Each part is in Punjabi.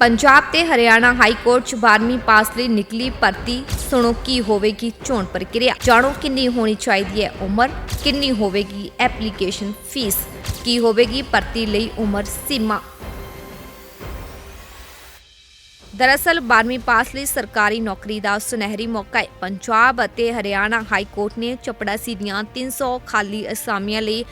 ਪੰਜਾਬ ਤੇ ਹਰਿਆਣਾ ਹਾਈ ਕੋਰਟ 'ਚ 12ਵੀਂ ਪਾਸ ਲਈ ਨਿਕਲੀ ਭਰਤੀ। ਸੁਣੋ ਕੀ ਹੋਵੇਗੀ, ਚੋਣ ਪ੍ਰਕਿਰਿਆ। ਜਾਣੋ ਕਿੰਨੀ ਹੋਣੀ ਚਾਹੀਦੀ ਹੈ ਉਮਰ, ਕਿੰਨੀ ਹੋਵੇਗੀ ਐਪਲੀਕੇਸ਼ਨ ਫੀਸ। ਕੀ ਹੋਵੇਗੀ ਭਰਤੀ ਲਈ ਉਮਰ ਸੀਮਾ। ਦਰਅਸਲ 12ਵੀਂ ਪਾਸ ਲਈ ਸਰਕਾਰੀ ਨੌਕਰੀ ਦਾ ਸੁਨਹਿਰੀ ਮੌਕਾ ਹੈ। ਪੰਜਾਬ ਅਤੇ ਹਰਿਆਣਾ ਹਾਈ ਕੋਰਟ ਨੇ ਚਪੜਾਸੀ ਦੀਆਂ 300 ਖਾਲੀ ਅਸਾਮੀਆਂ ਲਈ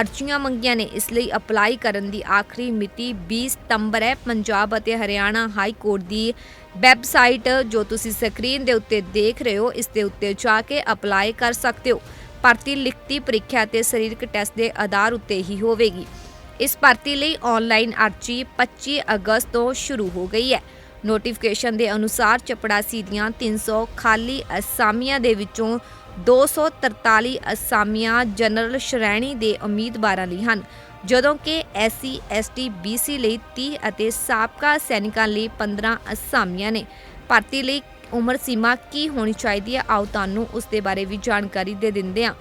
ਅਰਜ਼ੀਆਂ ਮੰਗੀਆਂ ਨੇ। ਇਸ ਲਈ ਅਪਲਾਈ ਕਰਨ ਦੀ ਆਖਰੀ ਮਿਤੀ 20 ਸਤੰਬਰ ਹੈ। ਪੰਜਾਬ ਅਤੇ ਹਰਿਆਣਾ ਹਾਈ ਕੋਰਟ ਦੀ ਵੈਬਸਾਈਟ ਜੋ ਤੁਸੀਂ ਸਕਰੀਨ ਦੇ ਉੱਤੇ ਦੇਖ ਰਹੇ ਹੋ, ਇਸ ਦੇ ਉੱਤੇ ਜਾ ਕੇ ਅਪਲਾਈ ਕਰ ਸਕਦੇ ਹੋ। ਭਰਤੀ ਲਿਖਤੀ ਪ੍ਰੀਖਿਆ ਤੇ ਸਰੀਰਕ ਟੈਸਟ ਦੇ ਆਧਾਰ ਉੱਤੇ ਹੀ ਹੋਵੇਗੀ। ਇਸ ਭਰਤੀ ਲਈ ਆਨਲਾਈਨ ਅਰਜ਼ੀ 25 ਅਗਸਤ ਤੋਂ ਸ਼ੁਰੂ ਹੋ ਗਈ ਹੈ। ਨੋਟੀਫਿਕੇਸ਼ਨ ਦੇ ਅਨੁਸਾਰ ਚਪੜਾਸੀ ਦੀਆਂ 300 ਖਾਲੀ ਅਸਾਮੀਆਂ ਦੇ ਵਿੱਚੋਂ 243 ਅਸਾਮੀਆਂ ਜਨਰਲ ਸ਼੍ਰੇਣੀ ਦੇ ਉਮੀਦਵਾਰਾਂ ਲਈ ਹਨ। ਜਦੋਂ ਕਿ ਐਸਸੀ, ਐਸਟੀ, ਬੀਸੀ ਲਈ 30 ਅਤੇ ਸਾਬਕਾ ਸੈਨਿਕਾਂ ਲਈ 15 ਅਸਾਮੀਆਂ ਨੇ। ਭਰਤੀ ਲਈ ਉਮਰ ਸੀਮਾ ਕੀ ਹੋਣੀ ਚਾਹੀਦੀ ਹੈ? ਆਓ ਤੁਹਾਨੂੰ ਉਸ ਦੇ ਬਾਰੇ ਵੀ ਜਾਣਕਾਰੀ ਦੇ ਦਿੰਦੇ ਹਾਂ।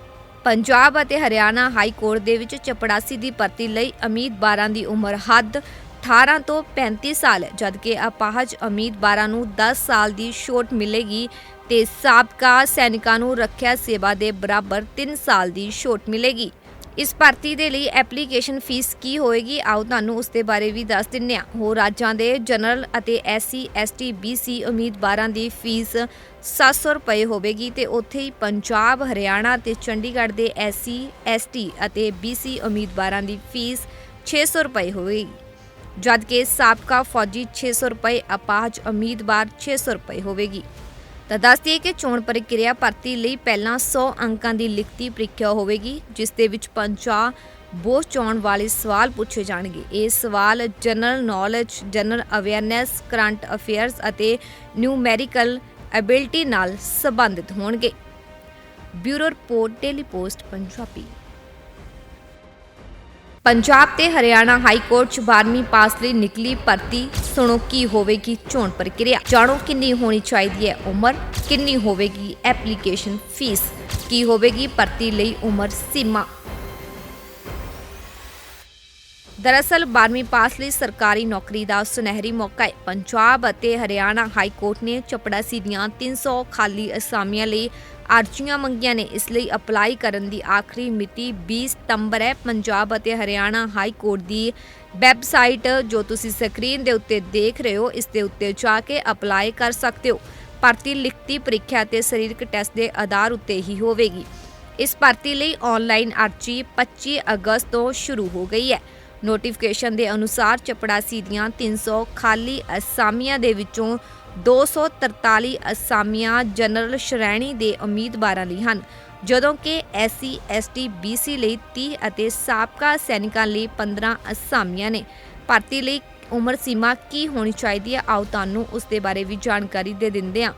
ਪੰਜਾਬ ਅਤੇ ਹਰਿਆਣਾ ਹਾਈ ਕੋਰਟ ਦੇ ਵਿੱਚ ਚਪੜਾਸੀ ਦੀ ਭਰਤੀ ਲਈ ਉਮੀਦਵਾਰਾਂ ਦੀ ਉਮਰ ਹੱਦ 18 ਤੋਂ 35 ਸਾਲ, ਜਦਕਿ ਅਪਾਹਜ ਉਮੀਦਵਾਰਾਂ ਨੂੰ 10 ਸਾਲ ਦੀ ਛੋਟ ਮਿਲੇਗੀ ਤੇ ਸਾਬਕਾ ਸੈਨਿਕਾਂ ਨੂੰ ਰੱਖਿਆ ਸੇਵਾ ਦੇ ਬਰਾਬਰ 3 ਸਾਲ ਦੀ ਛੋਟ ਮਿਲੇਗੀ। ਇਸ ਭਰਤੀ ਦੇ ਲਈ ਐਪਲੀਕੇਸ਼ਨ ਫੀਸ ਕੀ ਹੋਏਗੀ? ਆਓ ਤੁਹਾਨੂੰ ਉਸ ਦੇ ਬਾਰੇ ਵੀ ਦੱਸ ਦਿੰਨੇ ਹਾਂ। ਹੋਰ ਰਾਜਾਂ ਦੇ ਜਨਰਲ ਅਤੇ ਐਸਸੀ, ਐਸਟੀ, ਬੀਸੀ ਉਮੀਦਵਾਰਾਂ ਦੀ ਫੀਸ 700 ਰੁਪਏ ਹੋਵੇਗੀ ਤੇ ਉੱਥੇ ਹੀ ਪੰਜਾਬ, ਹਰਿਆਣਾ ਤੇ ਚੰਡੀਗੜ੍ਹ ਦੇ ਐਸਸੀ, ਐਸਟੀ ਅਤੇ ਬੀਸੀ ਉਮੀਦਵਾਰਾਂ ਦੀ ਫੀਸ 600 ਰੁਪਏ ਹੋਵੇਗੀ। ਜਦਕਿ ਸਾਬਕਾ ਫੌਜੀ 600 ਰੁਪਏ, ਅਪਾਹਜ ਉਮੀਦਵਾਰ 600 ਰੁਪਏ ਹੋਵੇਗੀ। ਤਾਂ ਦੱਸਦੀਏ ਕਿ ਚੋਣ ਪ੍ਰਕਿਰਿਆ ਭਰਤੀ ਲਈ ਪਹਿਲਾਂ 100 ਅੰਕਾਂ ਦੀ ਲਿਖਤੀ ਪ੍ਰੀਖਿਆ ਹੋਵੇਗੀ, ਜਿਸ ਦੇ ਵਿੱਚ 50 ਬੋਝ ਚੋਣ ਵਾਲੇ ਸਵਾਲ ਪੁੱਛੇ ਜਾਣਗੇ। ਇਹ ਸਵਾਲ general knowledge, general awareness, current affairs ਅਤੇ ਨਿਊਮੈਰੀਕਲ ਐਬਿਲਿਟੀ ਨਾਲ ਸੰਬੰਧਿਤ ਹੋਣਗੇ। Bureau report, daily post, Punjabi. Punjab ਤੇ ਹਰਿਆਣਾ ਹਾਈ ਕੋਰਟ 'ਚ 12ਵੀਂ ਪਾਸ ਲਈ ਨਿਕਲੀ ਭਰਤੀ। ਸੁਣੋ ਕੀ ਹੋਵੇਗੀ, ਚੋਣ ਪ੍ਰਕਿਰਿਆ। ਜਾਣੋ ਕਿੰਨੀ ਹੋਣੀ ਚਾਹੀਦੀ ਹੈ ਉਮਰ, ਕਿੰਨੀ ਹੋਵੇਗੀ ਐਪਲੀਕੇਸ਼ਨ ਫੀਸ। ਕੀ ਹੋਵੇਗੀ ਭਰਤੀ ਲਈ ਉਮਰ ਸੀਮਾ। ਦਰਅਸਲ 12ਵੀਂ ਪਾਸ ਲਈ ਸਰਕਾਰੀ ਨੌਕਰੀ ਦਾ ਸੁਨਹਿਰੀ ਮੌਕਾ ਹੈ। ਪੰਜਾਬ ਅਤੇ ਹਰਿਆਣਾ ਹਾਈ ਕੋਰਟ ਨੇ ਚਪੜਾਸੀ ਦੀਆਂ 300 ਖਾਲੀ ਅਸਾਮੀਆਂ ਲਈ ਅਰਜ਼ੀਆਂ ਮੰਗੀਆਂ ਨੇ। ਇਸ ਲਈ ਅਪਲਾਈ ਕਰਨ ਦੀ ਆਖਰੀ ਮਿਤੀ 20 ਸਤੰਬਰ ਹੈ। ਪੰਜਾਬ ਅਤੇ ਹਰਿਆਣਾ ਹਾਈ ਕੋਰਟ ਦੀ ਵੈਬਸਾਈਟ ਜੋ ਤੁਸੀਂ ਸਕਰੀਨ ਦੇ ਉੱਤੇ ਦੇਖ ਰਹੇ ਹੋ, ਇਸ ਦੇ ਉੱਤੇ ਜਾ ਕੇ ਅਪਲਾਈ ਕਰ ਸਕਦੇ ਹੋ। ਭਰਤੀ ਲਿਖਤੀ ਪ੍ਰੀਖਿਆ ਤੇ ਸਰੀਰਕ ਟੈਸਟ ਦੇ ਆਧਾਰ ਉੱਤੇ ਹੀ ਹੋਵੇਗੀ। ਇਸ ਭਰਤੀ ਲਈ ਆਨਲਾਈਨ ਅਰਜ਼ੀ 25 ਅਗਸਤ ਤੋਂ ਸ਼ੁਰੂ ਹੋ ਗਈ ਹੈ। ਨੋਟੀਫਿਕੇਸ਼ਨ ਦੇ ਅਨੁਸਾਰ ਚਪੜਾਸੀ ਦੀਆਂ 300 ਖਾਲੀ ਅਸਾਮੀਆਂ ਦੇ ਵਿੱਚੋਂ 243 ਅਸਾਮੀਆਂ ਜਨਰਲ ਸ਼੍ਰੇਣੀ ਦੇ ਉਮੀਦਵਾਰਾਂ ਲਈ ਹਨ। ਜਦੋਂ ਕਿ ਐਸਸੀ, ਐਸਟੀ, ਬੀਸੀ ਲਈ 30 ਅਤੇ ਸਾਬਕਾ ਸੈਨਿਕਾਂ ਲਈ 15 ਅਸਾਮੀਆਂ ਨੇ। ਭਰਤੀ ਲਈ ਉਮਰ ਸੀਮਾ ਕੀ ਹੋਣੀ ਚਾਹੀਦੀ ਹੈ? ਆਓ ਤੁਹਾਨੂੰ ਉਸ ਦੇ ਬਾਰੇ ਵੀ ਜਾਣਕਾਰੀ ਦੇ ਦਿੰਦੇ ਹਾਂ।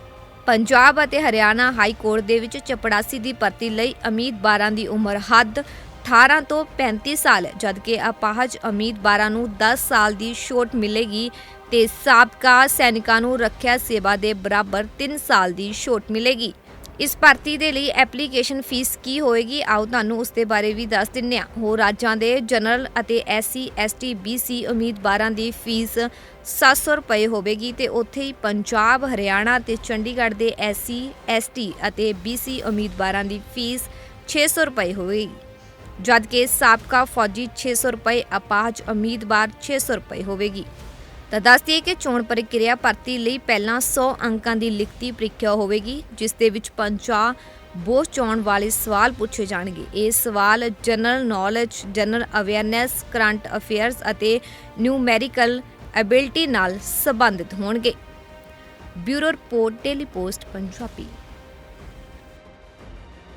ਪੰਜਾਬ ਅਤੇ ਹਰਿਆਣਾ ਹਾਈ ਕੋਰਟ ਦੇ ਵਿੱਚ ਚਪੜਾਸੀ ਦੀ ਭਰਤੀ ਲਈ ਉਮੀਦਵਾਰਾਂ ਦੀ ਉਮਰ ਹੱਦ 18 ਤੋਂ 35 ਸਾਲ, ਜਦਕਿ ਅਪਾਹਜ ਉਮੀਦਵਾਰਾਂ ਨੂੰ 10 ਸਾਲ ਦੀ ਛੋਟ ਮਿਲੇਗੀ ਤੇ ਸਾਬਕਾ ਸੈਨਿਕਾਂ ਨੂੰ ਰੱਖਿਆ ਸੇਵਾ ਦੇ ਬਰਾਬਰ 3 ਸਾਲ ਦੀ ਛੋਟ ਮਿਲੇਗੀ। ਇਸ ਭਰਤੀ ਦੇ ਲਈ ਐਪਲੀਕੇਸ਼ਨ ਫੀਸ ਕੀ ਹੋਏਗੀ? ਆਓ ਤੁਹਾਨੂੰ ਉਸ ਦੇ ਬਾਰੇ ਵੀ ਦੱਸ ਦਿੰਨੇ ਹਾਂ। ਹੋਰ ਰਾਜਾਂ ਦੇ ਜਨਰਲ ਅਤੇ ਐਸਸੀ, ਐਸਟੀ, ਬੀਸੀ ਉਮੀਦਵਾਰਾਂ ਦੀ ਫੀਸ 700 ਰੁਪਏ ਹੋਵੇਗੀ ਤੇ ਉੱਥੇ ਹੀ ਪੰਜਾਬ, ਹਰਿਆਣਾ ਤੇ ਚੰਡੀਗੜ੍ਹ ਦੇ ਐਸਸੀ, ਐਸਟੀ ਅਤੇ ਬੀਸੀ ਉਮੀਦਵਾਰਾਂ ਦੀ ਫੀਸ 600 ਰੁਪਏ ਹੋਵੇਗੀ। ਜਦਕਿ ਸਾਬਕਾ ਫੌਜੀ 600 ਰੁਪਏ, ਅਪਾਹਜ ਉਮੀਦਵਾਰ 600 ਰੁਪਏ ਹੋਵੇਗੀ। ਤਾਂ ਦੱਸਦੀਏ ਕਿ ਚੋਣ ਪ੍ਰਕਿਰਿਆ ਭਰਤੀ ਲਈ ਪਹਿਲਾਂ 100 ਅੰਕਾਂ ਦੀ ਲਿਖਤੀ ਪ੍ਰੀਖਿਆ ਹੋਵੇਗੀ, ਜਿਸ ਦੇ ਵਿੱਚ 50 ਬੋਝ ਚੋਣ ਵਾਲੇ ਸਵਾਲ ਪੁੱਛੇ ਜਾਣਗੇ। ਇਹ ਸਵਾਲ general knowledge, general awareness, current affairs ਅਤੇ ਨਿਊਮੈਰੀਕਲ ਐਬਿਲਿਟੀ ਨਾਲ ਸੰਬੰਧਿਤ ਹੋਣਗੇ। Bureau report, daily post, Punjabi.